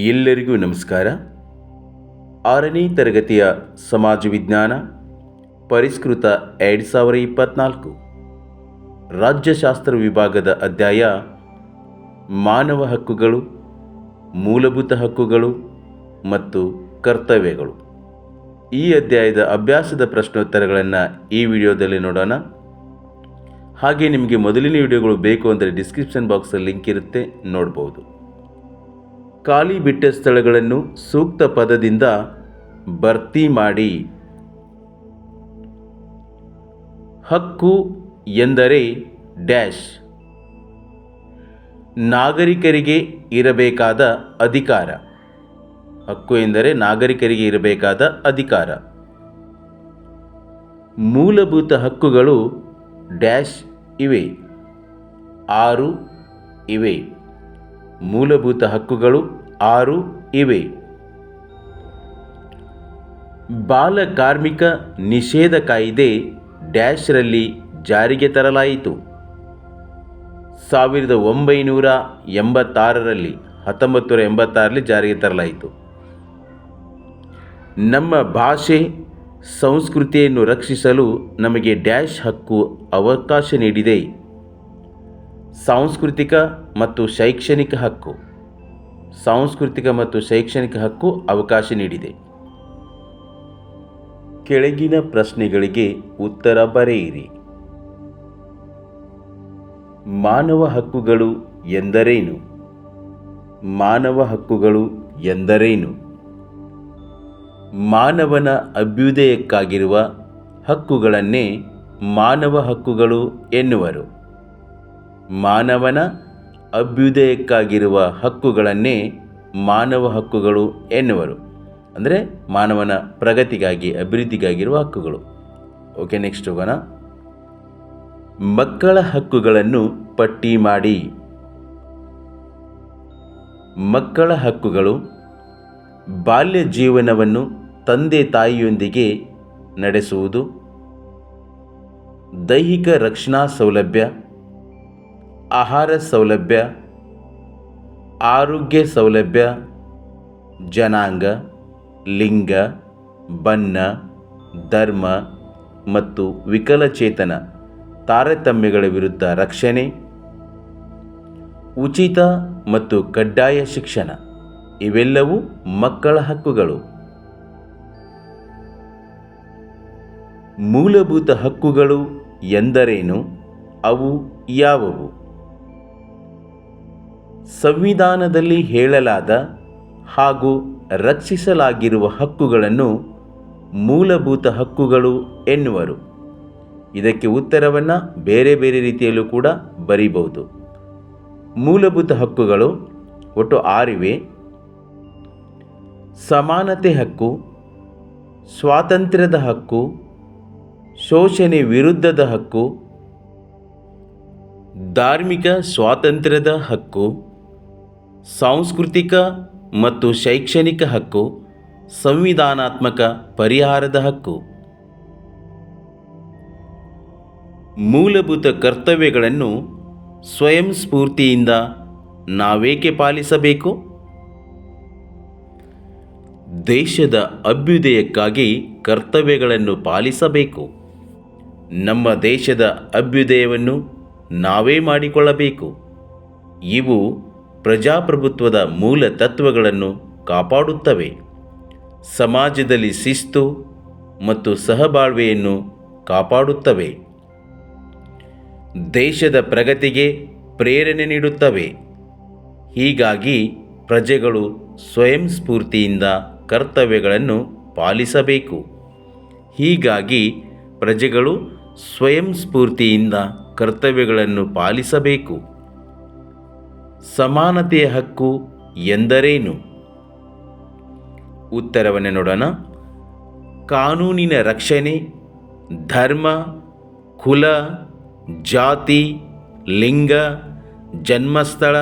ಎಲ್ಲರಿಗೂ ನಮಸ್ಕಾರ. ಆರನೇ ತರಗತಿಯ ಸಮಾಜ ವಿಜ್ಞಾನ ಪರಿಷ್ಕೃತ ಎರಡು ಸಾವಿರ ಇಪ್ಪತ್ನಾಲ್ಕು. ರಾಜ್ಯಶಾಸ್ತ್ರ ವಿಭಾಗದ ಅಧ್ಯಾಯ, ಮಾನವ ಹಕ್ಕುಗಳು, ಮೂಲಭೂತ ಹಕ್ಕುಗಳು ಮತ್ತು ಕರ್ತವ್ಯಗಳು. ಈ ಅಧ್ಯಾಯದ ಅಭ್ಯಾಸದ ಪ್ರಶ್ನೋತ್ತರಗಳನ್ನು ಈ ವಿಡಿಯೋದಲ್ಲಿ ನೋಡೋಣ. ಹಾಗೆ ನಿಮಗೆ ಮೊದಲಿನ ವಿಡಿಯೋಗಳು ಬೇಕು ಅಂದರೆ ಡಿಸ್ಕ್ರಿಪ್ಷನ್ ಬಾಕ್ಸಲ್ಲಿ ಲಿಂಕ್ ಇರುತ್ತೆ, ನೋಡ್ಬೋದು. ಖಾಲಿ ಬಿಟ್ಟ ಸ್ಥಳಗಳನ್ನು ಸೂಕ್ತ ಪದದಿಂದ ಭರ್ತಿ ಮಾಡಿ. ಹಕ್ಕು ಎಂದರೆ ಡ್ಯಾಶ್. ನಾಗರಿಕರಿಗೆ ಇರಬೇಕಾದ ಅಧಿಕಾರ. ಹಕ್ಕು ಎಂದರೆ ನಾಗರಿಕರಿಗೆ ಇರಬೇಕಾದ ಅಧಿಕಾರ. ಮೂಲಭೂತ ಹಕ್ಕುಗಳು ಡ್ಯಾಶ್ ಇವೆ. ಆರು ಇವೆ. ಮೂಲಭೂತ ಹಕ್ಕುಗಳು ಆರು ಇವೆ. ಬಾಲ ಕಾರ್ಮಿಕ ನಿಷೇಧ ಕಾಯಿದೆ ಡ್ಯಾಶ್ರಲ್ಲಿ ಜಾರಿಗೆ ತರಲಾಯಿತು. ಸಾವಿರದ ಒಂಬೈನೂರ ಎಂಬತ್ತಾರರಲ್ಲಿ ಹತ್ತೊಂಬತ್ತು ನೂರ ಎಂಬತ್ತಾರರಲ್ಲಿ ಜಾರಿಗೆ ತರಲಾಯಿತು. ನಮ್ಮ ಭಾಷೆ, ಸಂಸ್ಕೃತಿಯನ್ನು ರಕ್ಷಿಸಲು ನಮಗೆ ಡ್ಯಾಶ್ ಹಕ್ಕು ಅವಕಾಶ ನೀಡಿದೆ. ಸಾಂಸ್ಕೃತಿಕ ಮತ್ತು ಶೈಕ್ಷಣಿಕ ಹಕ್ಕು. ಸಾಂಸ್ಕೃತಿಕ ಮತ್ತು ಶೈಕ್ಷಣಿಕ ಹಕ್ಕು ಅವಕಾಶ ನೀಡಿದೆ. ಕೆಳಗಿನ ಪ್ರಶ್ನೆಗಳಿಗೆ ಉತ್ತರ ಬರೆಯಿರಿ. ಮಾನವ ಹಕ್ಕುಗಳು ಎಂದರೇನು? ಮಾನವ ಹಕ್ಕುಗಳು ಎಂದರೇನು? ಮಾನವನ ಅಭ್ಯುದಯಕ್ಕಾಗಿರುವ ಹಕ್ಕುಗಳನ್ನೇ ಮಾನವ ಹಕ್ಕುಗಳು ಎನ್ನುವರು. ಮಾನವನ ಅಭ್ಯುದಯಕ್ಕಾಗಿರುವ ಹಕ್ಕುಗಳನ್ನೇ ಮಾನವ ಹಕ್ಕುಗಳು ಎನ್ನುವರು. ಅಂದರೆ ಮಾನವನ ಪ್ರಗತಿಗಾಗಿ, ಅಭಿವೃದ್ಧಿಗಾಗಿರುವ ಹಕ್ಕುಗಳು. ಓಕೆ ನೆಕ್ಸ್ಟ್ ಹೋಗೋಣ. ಮಕ್ಕಳ ಹಕ್ಕುಗಳನ್ನು ಪಟ್ಟಿ ಮಾಡಿ. ಮಕ್ಕಳ ಹಕ್ಕುಗಳು ಬಾಲ್ಯ ಜೀವನವನ್ನು ತಂದೆ ತಾಯಿಯೊಂದಿಗೆ ನಡೆಸುವುದು. ದೈಹಿಕ ರಕ್ಷಣಾ ಸೌಲಭ್ಯ. ಆಹಾರ ಸೌಲಭ್ಯ, ಆರೋಗ್ಯ ಸೌಲಭ್ಯ, ಜನಾಂಗ, ಲಿಂಗ, ಬಣ್ಣ, ಧರ್ಮ ಮತ್ತು ವಿಕಲಚೇತನ ತಾರತಮ್ಯಗಳ ವಿರುದ್ಧ ರಕ್ಷಣೆ, ಉಚಿತ ಮತ್ತು ಕಡ್ಡಾಯ ಶಿಕ್ಷಣ, ಇವೆಲ್ಲವೂ ಮಕ್ಕಳ ಹಕ್ಕುಗಳು. ಮೂಲಭೂತ ಹಕ್ಕುಗಳು ಎಂದರೇನು? ಅವು ಯಾವುವು? ಸಂವಿಧಾನದಲ್ಲಿ ಹೇಳಲಾದ ಹಾಗೂ ರಕ್ಷಿಸಲಾಗಿರುವ ಹಕ್ಕುಗಳನ್ನು ಮೂಲಭೂತ ಹಕ್ಕುಗಳು ಎನ್ನುವರು. ಇದಕ್ಕೆ ಉತ್ತರವನ್ನು ಬೇರೆ ಬೇರೆ ರೀತಿಯಲ್ಲೂ ಕೂಡ ಬರೀಬಹುದು. ಮೂಲಭೂತ ಹಕ್ಕುಗಳು ಒಟ್ಟು ಆರಿವೆ. ಸಮಾನತೆ ಹಕ್ಕು, ಸ್ವಾತಂತ್ರ್ಯದ ಹಕ್ಕು, ಶೋಷಣೆ ವಿರುದ್ಧದ ಹಕ್ಕು, ಧಾರ್ಮಿಕ ಸ್ವಾತಂತ್ರ್ಯದ ಹಕ್ಕು ಸಾಂಸ್ಕೃತಿಕ ಮತ್ತು ಶೈಕ್ಷಣಿಕ ಹಕ್ಕು, ಸಂವಿಧಾನಾತ್ಮಕ ಪರಿಹಾರದ ಹಕ್ಕು. ಮೂಲಭೂತ ಕರ್ತವ್ಯಗಳನ್ನು ಸ್ವಯಂ ಸ್ಫೂರ್ತಿಯಿಂದ ನಾವೇಕೆ ಪಾಲಿಸಬೇಕು? ದೇಶದ ಅಭ್ಯುದಯಕ್ಕಾಗಿ ಕರ್ತವ್ಯಗಳನ್ನು ಪಾಲಿಸಬೇಕು. ನಮ್ಮ ದೇಶದ ಅಭ್ಯುದಯವನ್ನು ನಾವೇ ಮಾಡಿಕೊಳ್ಳಬೇಕು. ಇವು ಪ್ರಜಾಪ್ರಭುತ್ವದ ಮೂಲ ತತ್ವಗಳನ್ನು ಕಾಪಾಡುತ್ತವೆ. ಸಮಾಜದಲ್ಲಿ ಶಿಸ್ತು ಮತ್ತು ಸಹಬಾಳ್ವೆಯನ್ನು ಕಾಪಾಡುತ್ತವೆ. ದೇಶದ ಪ್ರಗತಿಗೆ ಪ್ರೇರಣೆ ನೀಡುತ್ತವೆ. ಹೀಗಾಗಿ ಪ್ರಜೆಗಳು ಸ್ವಯಂ ಸ್ಫೂರ್ತಿಯಿಂದ ಕರ್ತವ್ಯಗಳನ್ನು ಪಾಲಿಸಬೇಕು. ಹೀಗಾಗಿ ಪ್ರಜೆಗಳು ಸ್ವಯಂ ಸ್ಫೂರ್ತಿಯಿಂದ ಕರ್ತವ್ಯಗಳನ್ನು ಪಾಲಿಸಬೇಕು. ಸಮಾನತೆಯ ಹಕ್ಕು ಎಂದರೇನು? ಉತ್ತರವನ್ನು ನೋಡೋಣ. ಕಾನೂನಿನ ರಕ್ಷಣೆ, ಧರ್ಮ, ಕುಲ, ಜಾತಿ, ಲಿಂಗ, ಜನ್ಮಸ್ಥಳ,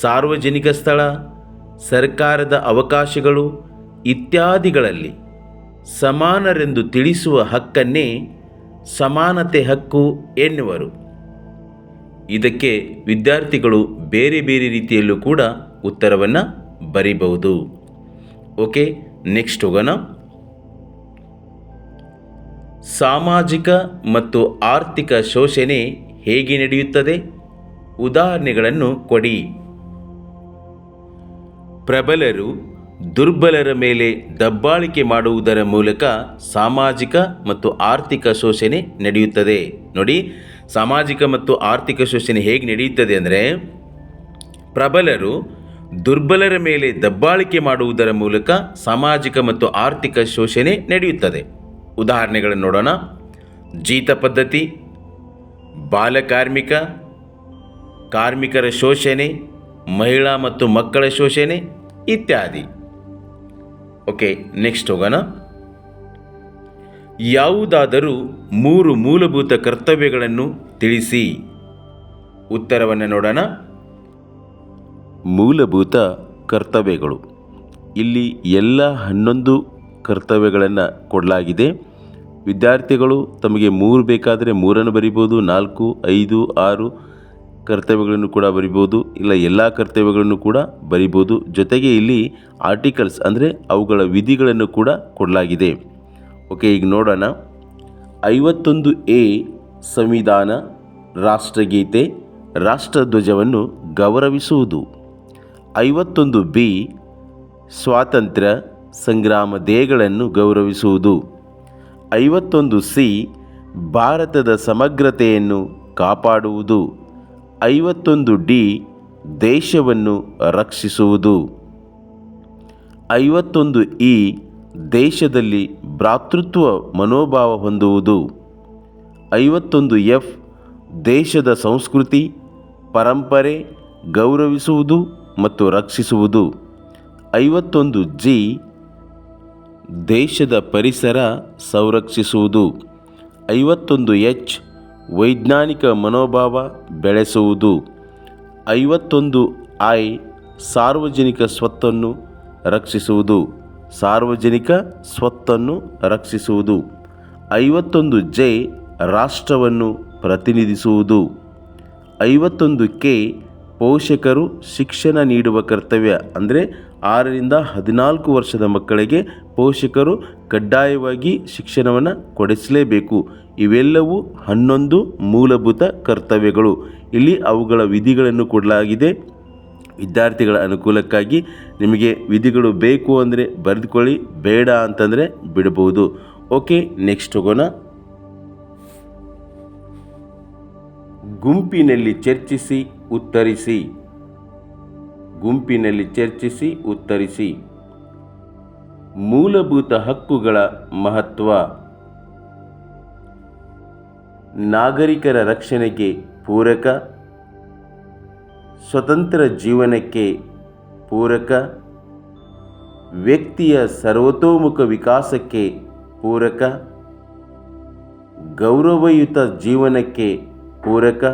ಸಾರ್ವಜನಿಕ ಸ್ಥಳ, ಸರ್ಕಾರದ ಅವಕಾಶಗಳು ಇತ್ಯಾದಿಗಳಲ್ಲಿ ಸಮಾನರೆಂದು ತಿಳಿಸುವ ಹಕ್ಕನ್ನೇ ಸಮಾನತೆ ಹಕ್ಕು ಎನ್ನುವರು. ಇದಕ್ಕೆ ವಿದ್ಯಾರ್ಥಿಗಳು ಬೇರೆ ಬೇರೆ ರೀತಿಯಲ್ಲೂ ಕೂಡ ಉತ್ತರವನ್ನು ಬರಿಬಹುದು. ಓಕೆ, ನೆಕ್ಸ್ಟ್ ಹೋಗೋಣ. ಸಾಮಾಜಿಕ ಮತ್ತು ಆರ್ಥಿಕ ಶೋಷಣೆ ಹೇಗೆ ನಡೆಯುತ್ತದೆ? ಉದಾಹರಣೆಗಳನ್ನು ಕೊಡಿ. ಪ್ರಬಲರು ದುರ್ಬಲರ ಮೇಲೆ ದಬ್ಬಾಳಿಕೆ ಮಾಡುವುದರ ಮೂಲಕ ಸಾಮಾಜಿಕ ಮತ್ತು ಆರ್ಥಿಕ ಶೋಷಣೆ ನಡೆಯುತ್ತದೆ. ನೋಡಿ ಸಾಮಾಜಿಕ ಮತ್ತು ಆರ್ಥಿಕ ಶೋಷಣೆ ಹೇಗೆ ನಡೆಯುತ್ತದೆ ಅಂದರೆ ಪ್ರಬಲರು ದುರ್ಬಲರ ಮೇಲೆ ದಬ್ಬಾಳಿಕೆ ಮಾಡುವುದರ ಮೂಲಕ ಸಾಮಾಜಿಕ ಮತ್ತು ಆರ್ಥಿಕ ಶೋಷಣೆ ನಡೆಯುತ್ತದೆ. ಉದಾಹರಣೆಗಳನ್ನು ನೋಡೋಣ. ಜೀತ ಪದ್ಧತಿ ಬಾಲಕಾರ್ಮಿಕ ಕಾರ್ಮಿಕರ ಶೋಷಣೆ, ಮಹಿಳಾ ಮತ್ತು ಮಕ್ಕಳ ಶೋಷಣೆ ಇತ್ಯಾದಿ. ಓಕೆ, ನೆಕ್ಸ್ಟ್ ಹೋಗೋಣ. ಯಾವುದಾದರೂ ಮೂರು ಮೂಲಭೂತ ಕರ್ತವ್ಯಗಳನ್ನು ತಿಳಿಸಿ. ಉತ್ತರವನ್ನು ನೋಡೋಣ. ಮೂಲಭೂತ ಕರ್ತವ್ಯಗಳು. ಇಲ್ಲಿ ಎಲ್ಲ ಹನ್ನೊಂದು ಕರ್ತವ್ಯಗಳನ್ನು ಕೊಡಲಾಗಿದೆ. ವಿದ್ಯಾರ್ಥಿಗಳು ತಮಗೆ ಮೂರು ಬೇಕಾದರೆ ಮೂರನ್ನು ಬರಿಬೋದು ನಾಲ್ಕು, ಐದು, ಆರು ಕರ್ತವ್ಯಗಳನ್ನು ಕೂಡ ಬರಿಬೋದು ಇಲ್ಲ ಎಲ್ಲ ಕರ್ತವ್ಯಗಳನ್ನು ಕೂಡ ಬರಿಬೋದು ಜೊತೆಗೆ ಇಲ್ಲಿ ಆರ್ಟಿಕಲ್ಸ್ ಅಂದರೆ ಅವುಗಳ ವಿಧಿಗಳನ್ನು ಕೂಡ ಕೊಡಲಾಗಿದೆ. ಓಕೆ, ಈಗ ನೋಡೋಣ. ಐವತ್ತೊಂದು ಎ ಸಂವಿಧಾನ, ರಾಷ್ಟ್ರಗೀತೆ, ರಾಷ್ಟ್ರಧ್ವಜವನ್ನು ಗೌರವಿಸುವುದು. ಐವತ್ತೊಂದು ಬಿ ಸ್ವಾತಂತ್ರ್ಯ ಸಂಗ್ರಾಮ ದೇಹಗಳನ್ನು ಗೌರವಿಸುವುದು. ಐವತ್ತೊಂದು ಸಿ ಭಾರತದ ಸಮಗ್ರತೆಯನ್ನು ಕಾಪಾಡುವುದು. ಐವತ್ತೊಂದು ಡಿ ದೇಶವನ್ನು ರಕ್ಷಿಸುವುದು. ಐವತ್ತೊಂದು ಇ ದೇಶದಲ್ಲಿ ಭ್ರಾತೃತ್ವ ಮನೋಭಾವ ಹೊಂದುವುದು. ಐವತ್ತೊಂದು ಎಫ್ ದೇಶದ ಸಂಸ್ಕೃತಿ, ಪರಂಪರೆ ಗೌರವಿಸುವುದು ಮತ್ತು ರಕ್ಷಿಸುವುದು. ಐವತ್ತೊಂದು ಜಿ ದೇಶದ ಪರಿಸರ ಸಂರಕ್ಷಿಸುವುದು. ಐವತ್ತೊಂದು ಎಚ್ ವೈಜ್ಞಾನಿಕ ಮನೋಭಾವ ಬೆಳೆಸುವುದು. ಐವತ್ತೊಂದು ಐ ಸಾರ್ವಜನಿಕ ಸ್ವತ್ತನ್ನು ರಕ್ಷಿಸುವುದು. ಸಾರ್ವಜನಿಕ ಸ್ವತ್ತನ್ನು ರಕ್ಷಿಸುವುದು. ಐವತ್ತೊಂದು ಜೆ ರಾಷ್ಟ್ರವನ್ನು ಪ್ರತಿನಿಧಿಸುವುದು. ಐವತ್ತೊಂದು ಕೆ ಪೋಷಕರು ಶಿಕ್ಷಣ ನೀಡುವ ಕರ್ತವ್ಯ ಅಂದರೆ ಆರರಿಂದ ಹದಿನಾಲ್ಕು ವರ್ಷದ ಮಕ್ಕಳಿಗೆ ಪೋಷಕರು ಕಡ್ಡಾಯವಾಗಿ ಶಿಕ್ಷಣವನ್ನು ಕೊಡಿಸಲೇಬೇಕು. ಇವೆಲ್ಲವೂ ಹನ್ನೊಂದು ಮೂಲಭೂತ ಕರ್ತವ್ಯಗಳು. ಇಲ್ಲಿ ಅವುಗಳ ವಿಧಿಗಳನ್ನು ಕೊಡಲಾಗಿದೆ. ವಿದ್ಯಾರ್ಥಿಗಳ ಅನುಕೂಲಕ್ಕಾಗಿ ನಿಮಗೆ ವಿಧಿಗಳು ಬೇಕು ಅಂದರೆ ಬರೆದುಕೊಳ್ಳಿ, ಬೇಡ ಅಂತಂದರೆ ಬಿಡಬಹುದು. ಓಕೆ, ನೆಕ್ಸ್ಟ್ ಹೋಗೋಣ. ಗುಂಪಿನಲ್ಲಿ ಚರ್ಚಿಸಿ, ಉತ್ತರಿಸಿ. ಗುಂಪಿನಲ್ಲಿ ಚರ್ಚಿಸಿ, ಉತ್ತರಿಸಿ. ಮೂಲಭೂತ ಹಕ್ಕುಗಳ ಮಹತ್ವ. ನಾಗರಿಕರ ರಕ್ಷಣೆಗೆ ಪೂರಕ. ಸ್ವತಂತ್ರ ಜೀವನಕ್ಕೆ ಪೂರಕ, ವ್ಯಕ್ತಿಯ ಸರ್ವತೋಮುಖ ವಿಕಾಸಕ್ಕೆ ಪೂರಕ, ಗೌರವಯುತ ಜೀವನಕ್ಕೆ ಪೂರಕ,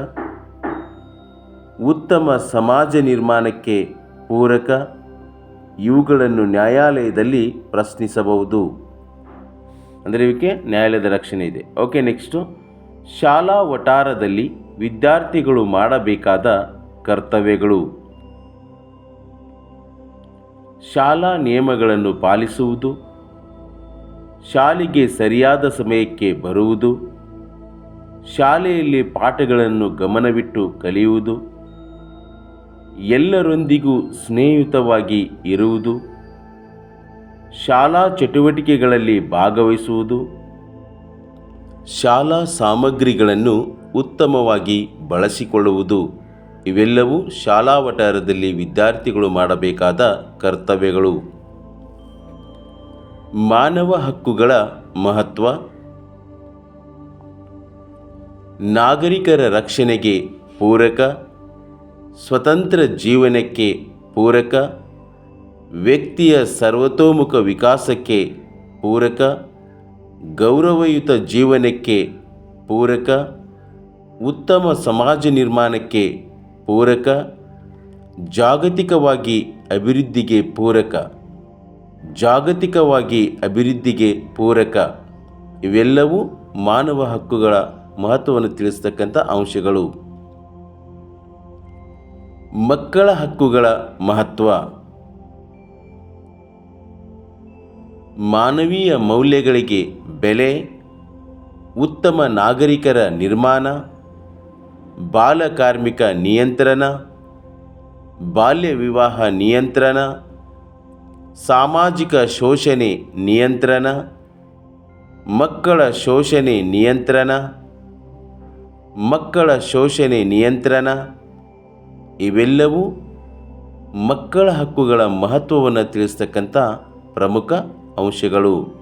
ಉತ್ತಮ ಸಮಾಜ ನಿರ್ಮಾಣಕ್ಕೆ ಪೂರಕ, ಇವುಗಳನ್ನು ನ್ಯಾಯಾಲಯದಲ್ಲಿ ಪ್ರಶ್ನಿಸಬಹುದು. ಅಂದರೆ ಇವಕ್ಕೆ ನ್ಯಾಯಾಲಯದ ರಕ್ಷಣೆ ಇದೆ. ಓಕೆ ನೆಕ್ಸ್ಟು ಶಾಲಾ ವಟಾರದಲ್ಲಿ ವಿದ್ಯಾರ್ಥಿಗಳು ಮಾಡಬೇಕಾದ ಕರ್ತವ್ಯಗಳು. ಶಾಲಾ ನಿಯಮಗಳನ್ನು ಪಾಲಿಸುವುದು. ಶಾಲೆಗೆ ಸರಿಯಾದ ಸಮಯಕ್ಕೆ ಬರುವುದು. ಶಾಲೆಯಲ್ಲಿ ಪಾಠಗಳನ್ನು ಗಮನವಿಟ್ಟು ಕಲಿಯುವುದು. ಎಲ್ಲರೊಂದಿಗೂ ಸ್ನೇಹಿತವಾಗಿ ಇರುವುದು. ಶಾಲಾ ಚಟುವಟಿಕೆಗಳಲ್ಲಿ ಭಾಗವಹಿಸುವುದು. ಶಾಲಾ ಸಾಮಗ್ರಿಗಳನ್ನು ಉತ್ತಮವಾಗಿ ಬಳಸಿಕೊಳ್ಳುವುದು. ಇವೆಲ್ಲವೂ ಶಾಲಾ ವಟಾರದಲ್ಲಿ ವಿದ್ಯಾರ್ಥಿಗಳು ಮಾಡಬೇಕಾದ ಕರ್ತವ್ಯಗಳು. ಮಾನವ ಹಕ್ಕುಗಳ ಮಹತ್ವ. ನಾಗರಿಕರ ರಕ್ಷಣೆಗೆ ಪೂರಕ. ಸ್ವತಂತ್ರ ಜೀವನಕ್ಕೆ ಪೂರಕ. ವ್ಯಕ್ತಿಯ ಸರ್ವತೋಮುಖ ವಿಕಾಸಕ್ಕೆ ಪೂರಕ. ಗೌರವಯುತ ಜೀವನಕ್ಕೆ ಪೂರಕ. ಉತ್ತಮ ಸಮಾಜ ನಿರ್ಮಾಣಕ್ಕೆ ಪೂರಕ, ಜಾಗತಿಕವಾಗಿ ಅಭಿವೃದ್ಧಿಗೆ ಪೂರಕ, ಜಾಗತಿಕವಾಗಿ ಅಭಿವೃದ್ಧಿಗೆ ಪೂರಕ, ಇವೆಲ್ಲವೂ ಮಾನವ ಹಕ್ಕುಗಳ ಮಹತ್ವವನ್ನು ತಿಳಿಸ್ತಕ್ಕಂಥ ಅಂಶಗಳು. ಮಕ್ಕಳ ಹಕ್ಕುಗಳ ಮಹತ್ವ. ಮಾನವೀಯ ಮೌಲ್ಯಗಳಿಗೆ ಬೆಲೆ, ಉತ್ತಮ ನಾಗರಿಕರ ನಿರ್ಮಾಣ ಬಾಲಕಾರ್ಮಿಕ ನಿಯಂತ್ರಣ, ಬಾಲ್ಯ ವಿವಾಹ ನಿಯಂತ್ರಣ, ಸಾಮಾಜಿಕ ಶೋಷಣೆ ನಿಯಂತ್ರಣ, ಮಕ್ಕಳ ಶೋಷಣೆ ನಿಯಂತ್ರಣ, ಮಕ್ಕಳ ಶೋಷಣೆ ನಿಯಂತ್ರಣ, ಇವೆಲ್ಲವೂ ಮಕ್ಕಳ ಹಕ್ಕುಗಳ ಮಹತ್ವವನ್ನು ತಿಳಿಸ್ತಕ್ಕಂಥ ಪ್ರಮುಖ ಅಂಶಗಳು.